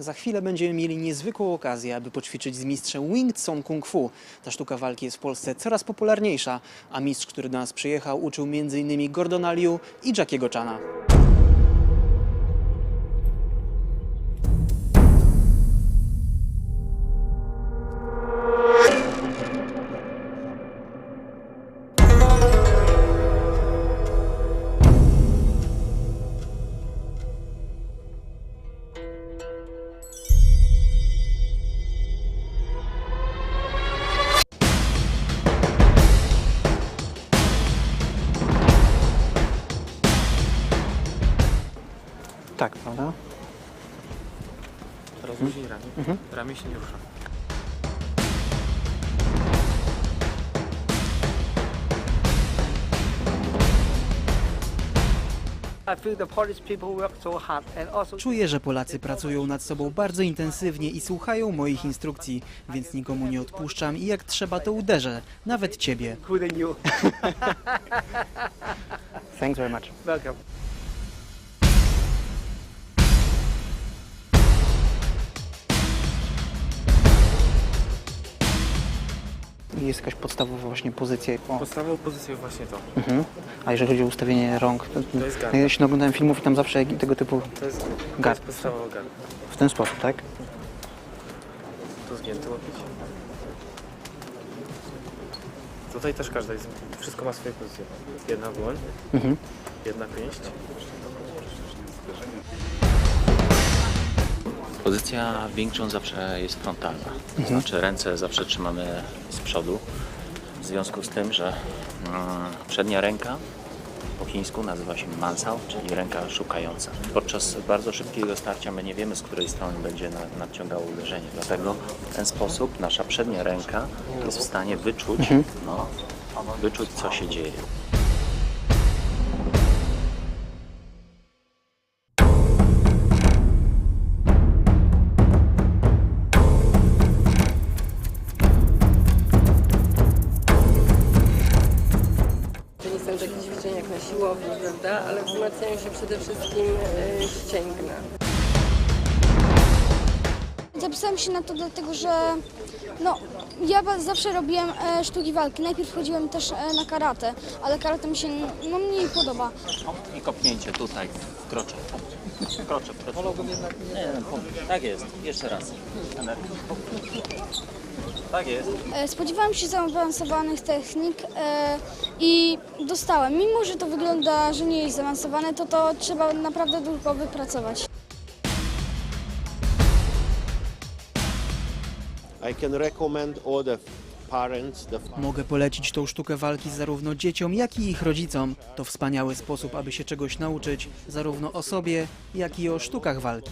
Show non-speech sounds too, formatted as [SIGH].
Za chwilę będziemy mieli niezwykłą okazję, aby poćwiczyć z mistrzem Wing Tsun Kung Fu. Ta sztuka walki jest w Polsce coraz popularniejsza, a mistrz, który do nas przyjechał, uczył m.in. Gordona Liu i Jackiego Chana. Tak, prawda? Rozluźnij ramię. Ramię się nie rusza. I feel the Polish people work so hard and also Czuję, że Polacy pracują nad sobą bardzo intensywnie i słuchają moich instrukcji, więc nikomu nie odpuszczam i jak trzeba to uderzę, nawet ciebie. [LAUGHS] Thanks very much. Welcome. Jest jakaś podstawowa właśnie pozycja. O. Podstawową pozycję właśnie to. Mhm. A jeżeli chodzi o ustawienie rąk, to, To jest gard. ja się oglądałem filmów i tam zawsze tego typu To jest, to jest podstawowa gard. w ten sposób, tak? Tu zgięty łokieć. Tutaj też każda jest, wszystko ma swoje pozycje. Jedna dłoń, Mhm. jedna pięść. Pozycja Chun zawsze jest frontalna. To znaczy ręce zawsze trzymamy z przodu. W związku z tym, że mm, przednia ręka po chińsku nazywa się mansao, czyli ręka szukająca. Podczas bardzo szybkiego starcia my nie wiemy, z której strony będzie na- nadciągało uderzenie. Dlatego w ten sposób nasza przednia ręka jest w stanie wyczuć, no, wyczuć co się dzieje. Siłowni, prawda? Ale wzmacniają się przede wszystkim e, ścięgna. Zapisałam się na to dlatego, że no, ja ba- zawsze robiłem e, sztuki walki. Najpierw chodziłem też e, na karate, ale karate mi się no, mniej podoba. I kopnięcie tutaj, kroczek. Kroczek, kroczek. Nie, po- tak jest. Jeszcze raz. Tak jest. E, spodziewałam się zaawansowanych technik e, i dostałem. Mimo, że to wygląda, że nie jest zaawansowane, to to trzeba naprawdę długo wypracować. I can recommend all the parents, the Mogę polecić tą sztukę walki zarówno dzieciom, jak i ich rodzicom. To wspaniały sposób, aby się czegoś nauczyć, zarówno o sobie, jak i o sztukach walki.